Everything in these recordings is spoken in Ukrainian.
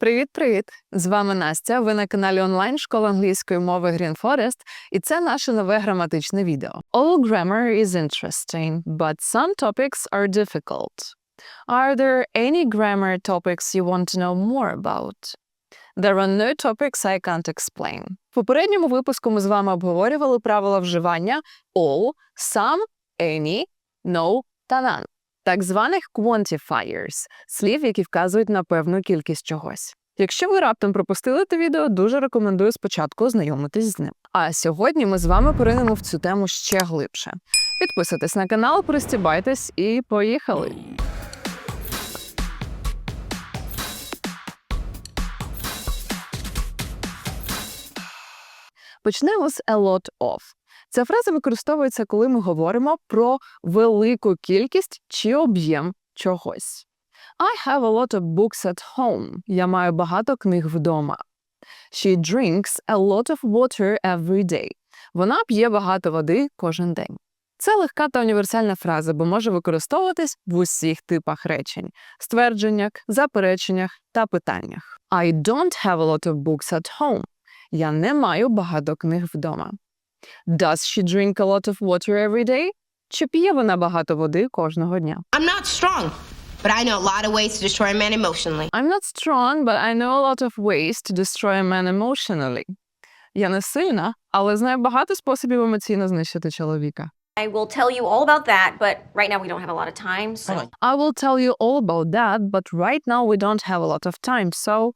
Привіт-привіт! З вами Настя. Ви на каналі онлайн школа англійської мови Green Forest, і це наше нове граматичне відео. All grammar is interesting, but some topics are difficult. Are there any grammar topics you want to know more about? There are no topics I can't explain. В попередньому випуску ми з вами обговорювали правила вживання all, some, any, no та none так званих quantifiers – слів, які вказують на певну кількість чогось. Якщо ви раптом пропустили те відео, дуже рекомендую спочатку ознайомитись з ним. А сьогодні ми з вами поринемо в цю тему ще глибше. Підписуйтесь на канал, пристібайтесь і поїхали! Почнемо з a lot of. Ця фраза використовується, коли ми говоримо про велику кількість чи об'єм чогось. I have a lot of books at home. Я маю багато книг вдома. She drinks a lot of water every day. Вона п'є багато води кожен день. Це легка та універсальна фраза, бо може використовуватись в усіх типах речень: ствердженнях, запереченнях та питаннях. I don't have a lot of books at home. Я не маю багато книг вдома. Does she drink a lot of water every day? Чи п'є вона багато води кожного дня? I'm not strong, but I know a lot of ways to destroy a man emotionally. I'm not strong, but I know a lot of ways to destroy a man emotionally. Я не сильна, але знаю багато способів емоційно знищити чоловіка. I will tell you all about that, but right now we don't have a lot of time. So I will tell you all about that, but right now we don't have a lot of time, so...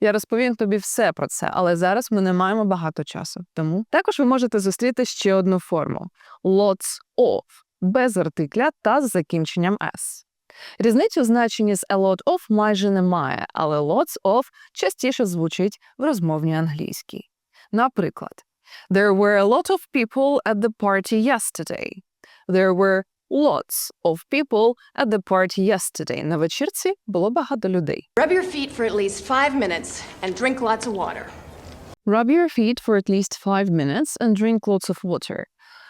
Я розповім тобі все про це, але зараз ми не маємо багато часу. Тому також ви можете зустріти ще одну форму – lots of, без артикля та з закінченням s. Різниці у значенні з a lot of майже немає, але lots of частіше звучить в розмовній англійській. Наприклад, There were a lot of people at the party yesterday. There were lots of people at the party yesterday. На вечірці було багато людей. Rub your feet for at least five minutes and drink lots of water. Rub your feet for at least five minutes and drink lots of water.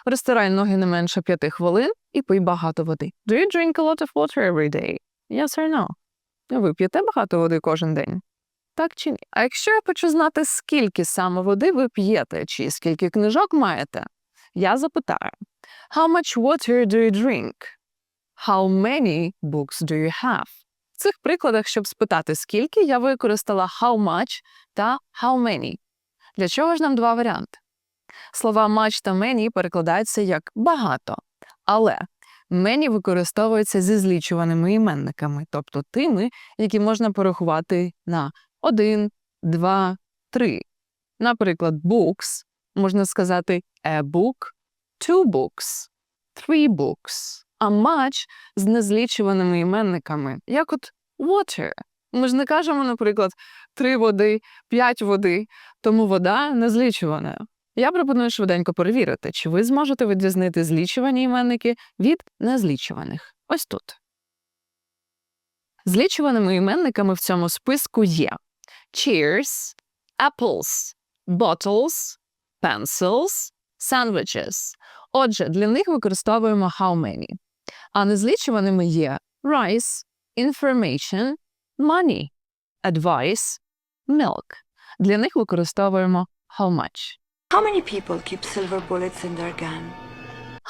Розтирай ноги не менше п'яти хвилин і пий багато води. Do you drink a lot of water every day? Yes or no? Ви п'єте багато води кожен день? Так чи ні? А якщо я хочу знати, скільки саме води ви п'єте, чи скільки книжок маєте, я запитаю How much water do you drink? How many books do you have? В цих прикладах, щоб спитати скільки, я використала how much та how many. Для чого ж нам два варіанти? Слова much та many перекладаються як багато, але many використовується зі злічуваними іменниками, тобто тими, які можна порахувати на один, два, три. Наприклад, books можна сказати a book, two books, three books. А much з незлічуваними іменниками, як от water. Ми ж не кажемо, наприклад, три води, п'ять води, тому вода незлічувана. Я пропоную швиденько перевірити, чи ви зможете відрізнити злічувані іменники від незлічуваних. Ось тут. Злічуваними іменниками в цьому списку є cheers, apples, bottles, pencils, sandwiches. Отже, для них використовуємо how many. А незлічуваними є rice, information, money, advice, milk. Для них використовуємо how much. How many people keep silver bullets in their gun?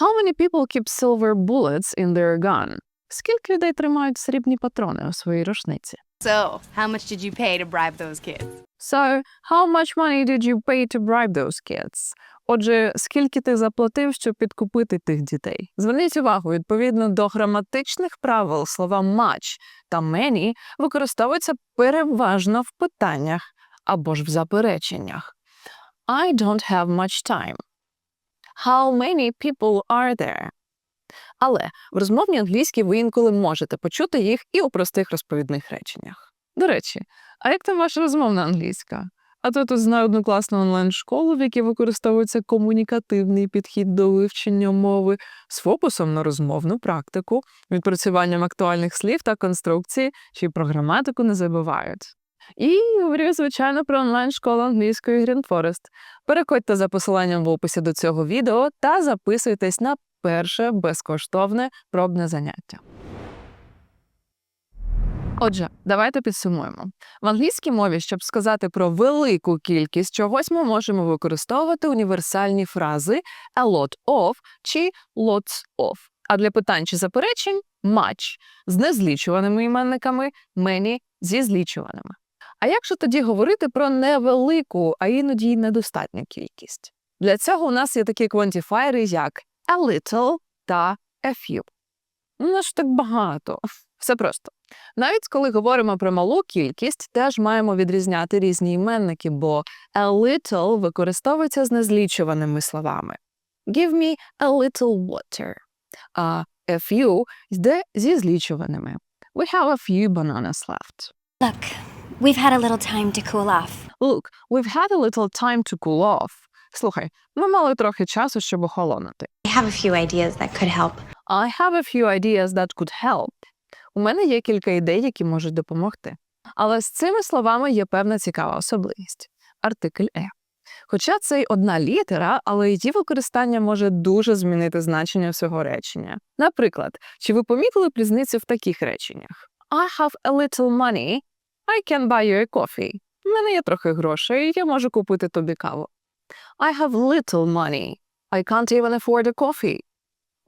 How many people keep silver bullets in their gun? Скільки людей тримають срібні патрони у своїй рушниці? So, how much did you pay to bribe those kids? So, how much money did you pay to bribe those kids? Отже, скільки ти заплатив, щоб підкупити тих дітей? Зверніть увагу, відповідно до граматичних правил слова much та many використовуються переважно в питаннях або ж в запереченнях. I don't have much time. How many people are there? Але в розмовній англійській ви інколи можете почути їх і у простих розповідних реченнях. До речі, а як там ваша розмовна англійська? А то тут знаю одну класну онлайн-школу, в якій використовується комунікативний підхід до вивчення мови з фокусом на розмовну практику, відпрацюванням актуальних слів та конструкцій, чи про граматику не забувають. І говорю, звичайно, про онлайн-школу англійської Forest. Переходьте за посиланням в описі до цього відео та записуйтесь на перше безкоштовне пробне заняття. Отже, давайте підсумуємо. В англійській мові, щоб сказати про велику кількість чогось, ми можемо використовувати універсальні фрази a lot of чи lots of. А для питань чи заперечень much з незлічуваними іменниками, many зі злічуваними. А як же тоді говорити про невелику, а іноді й недостатню кількість? Для цього у нас є такі квантифаєри, як a little та a few. Ну, ж так багато. Все просто. Навіть коли говоримо про малу кількість, теж маємо відрізняти різні іменники, бо a little використовується з незлічуваними словами. Give me a little water. А a few йде зі злічуваними. We have a few bananas left. Look, we've had a little time to cool off. Look, we've had a little time to cool off. Слухай, ми мали трохи часу, щоб охолонути. I have a few ideas that could help. I have a few ideas that could help. У мене є кілька ідей, які можуть допомогти. Але з цими словами є певна цікава особливість артикль е. Хоча це й одна літера, але її використання може дуже змінити значення всього речення. Наприклад, чи ви помітили різницю в таких реченнях? I have a little money, I can buy you a coffee. У мене є трохи грошей, я можу купити тобі каву. I have little money, I can't even afford a coffee.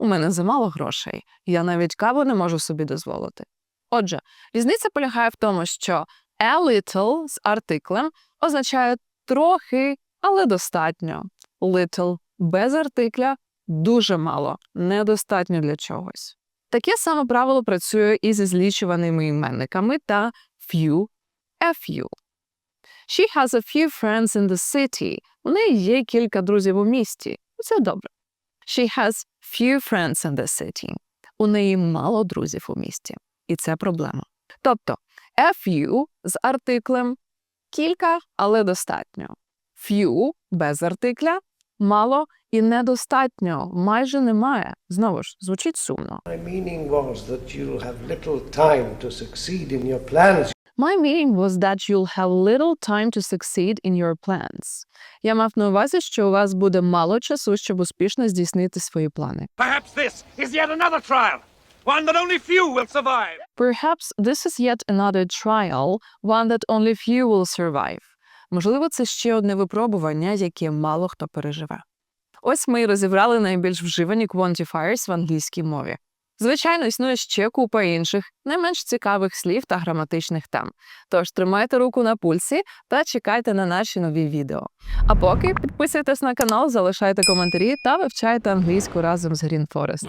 У мене замало грошей, я навіть каву не можу собі дозволити. Отже, різниця полягає в тому, що a little з артиклем означає трохи, але достатньо. Little без артикля дуже мало, недостатньо для чогось. Таке саме правило працює і зі злічуваними іменниками та few, a few. She has a few friends in the city. У неї є кілька друзів у місті. Це добре. She has few friends in the city. У неї мало друзів у місті. І це проблема. Тобто, a few з артиклем кілька, але достатньо. Few без артикля мало і недостатньо, майже немає. Знову ж, звучить сумно. My meaning was that you'll have little time to succeed in your plans. My meaning was that you'll have little time to succeed in your plans. Я мав на увазі, що у вас буде мало часу, щоб успішно здійснити свої плани. Perhaps this is yet another trial, one that only few will survive. Perhaps this is yet another trial, one that only few will survive. Можливо, це ще одне випробування, яке мало хто переживе. Ось ми і розібрали найбільш вживані quantifiers в англійській мові. Звичайно, існує ще купа інших, не менш цікавих слів та граматичних тем. Тож тримайте руку на пульсі та чекайте на наші нові відео. А поки підписуйтесь на канал, залишайте коментарі та вивчайте англійську разом з Green Forest.